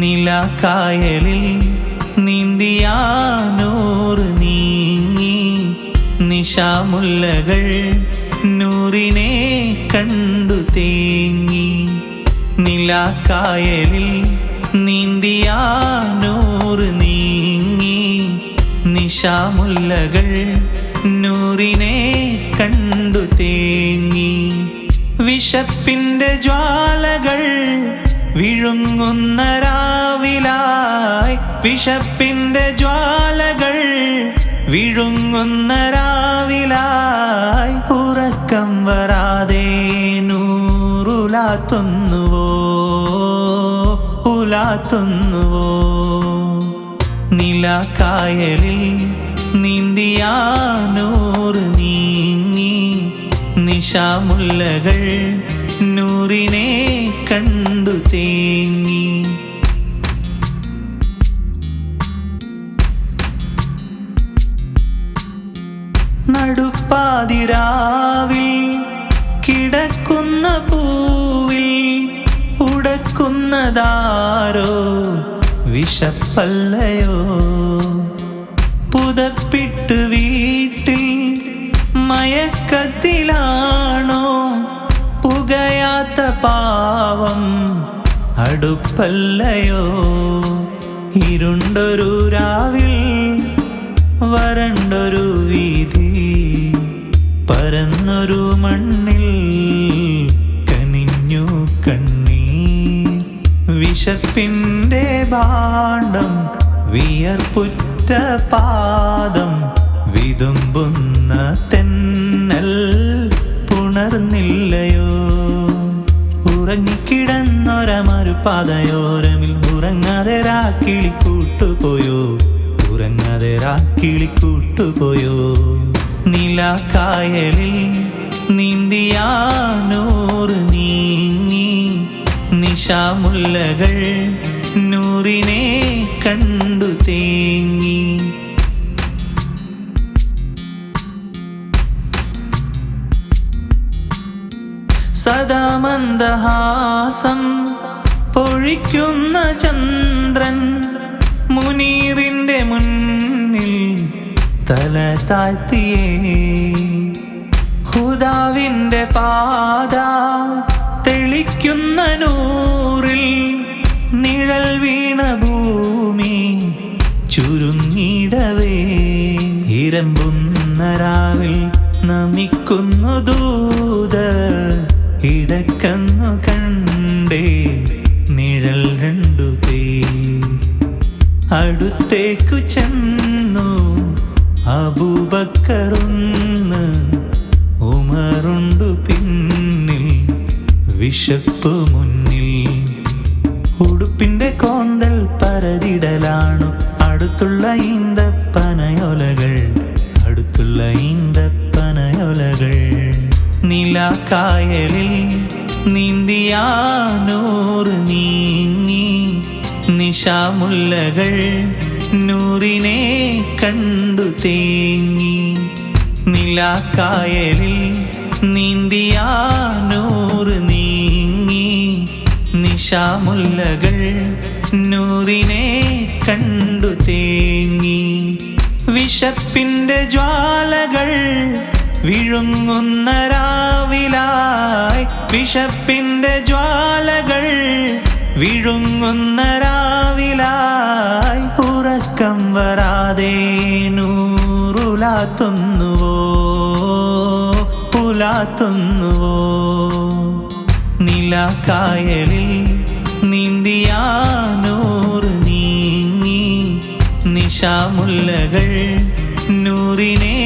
നിലാക്കായലിൽ നീന്തിയാനൂറ് നിശാമുല്ലകൾ നൂറിനെ കണ്ടു തേങ്ങി. നിലാക്കായലിൽ നീന്തിയാ നൂറ് നീങ്ങി. നിശാമുല്ലകൾ നൂറിനെ കണ്ടു തേങ്ങി. വിശപ്പിന്റെ ജ്വാലകൾ വിഴുങ്ങുന്ന രാവിലായി. വിശപ്പിന്റെ ജ്വാലകൾ വിഴുങ്ങുന്ന രാവിലായി ഉറക്കം വരാതെ നൂറുലാത്തുന്നുവോ? ഉലാത്തുന്നുവോ? നിലാക്കായലിൽ നീന്തിയാനൂറ് നീങ്ങി നിശാമുല്ലകൾ നൂറിനെ കണ്ടു നടുപ്പാതിരാവിൽ കിടക്കുന്ന പൂവിൽ ഉടക്കുന്നതാരോ വിശപ്പല്ലയോ? പുതപ്പിട്ട് വീട്ടിൽ മയക്കത്തിലാണോ? പുകയാത്ത പാവം അടുപ്പല്ലയോ? ഇരുണ്ടൊരു രാവിൽ വരണ്ടൊരു വീതി പരന്നൊരു മണ്ണിൽ കനിഞ്ഞു കണ്ണീ വിശപ്പിന്റെ ഭാണ്ഡം വിയർപ്പുറ്റ പാദം വിതുമ്പുന്ന തെന്നൽ പുണർന്നില്ലയോ? ഉറങ്ങിക്കിടന്നൊരമരു പാതയോരമിൽ ഉറങ്ങാതെ രാക്കിളി കൂട്ടുപോയോ ഉറങ്ങാതെ കിളിക്കൂട്ടുപോയോ? നില നിലാക്കായലിൽ നീന്തിയാനൂറ് നീങ്ങി നിശാമുല്ലകൾ നൂറിനെ കണ്ടു തേങ്ങി. സദാ മന്ദഹാസം പൊഴിക്കുന്ന ചന്ദ്രൻ മുനീറിന്റെ മുന്നിൽ തല താഴ്ത്തിയേ. ഹുദാവിന്റെ പാത തെളിക്കുന്ന നൂറിൽ നിഴൽ വീണ ഭൂമി ചുരുങ്ങിടവേ. ഇരമ്പുന്ന രാവിൽ നമിക്കുന്നു ദൂത ഇടക്കന്നു കണ്ടേ. അടുത്തേക്കു ചെന്നു. അബൂബക്കറുന്ന് ഉമറുണ്ടു പിന്നിൽ വിശപ്പ് മുന്നിൽ. ഉടുപ്പിന്റെ കോന്തൽ പരതിടലാണു. അടുത്തുള്ള ഈന്തപ്പനയൊലകൾ അടുത്തുള്ള ഈന്തപ്പനയൊലകൾ. നിലാക്കായലിൽ നീന്തിയാനൂറ് നീങ്ങി നിശാമുല്ലകൾ നൂറിനെ കണ്ടു തേങ്ങി. നിലാക്കായലിൽ നീന്തിയാനൂറ് നീങ്ങി. നിശാമുല്ലകൾ നൂറിനെ കണ്ടു തേങ്ങി. വിശപ്പിന്റെ ജ്വാലകൾ വിഴുങ്ങുന്ന രാവിലായി. വിശപ്പിന്റെ ജ്വാലകൾ വിഴുങ്ങുന്ന നൂറുലാത്തുന്നുവോ പുലാത്തുന്നുവോ നിലാക്കായലിൽ നീന്തിയാനൂറ് നീങ്ങി നിശാമുല്ലകൾ നൂറിനെ